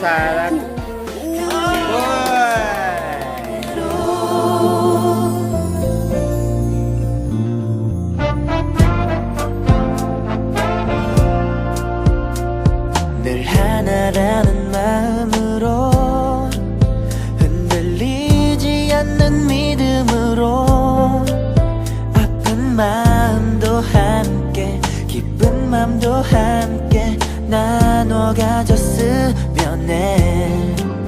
사랑. 늘 하나라는 마음으로 흔들리지 않는 믿음으로 아픈 마음도 함께 기쁜 마음도 함께 나 눠 가졌으면 해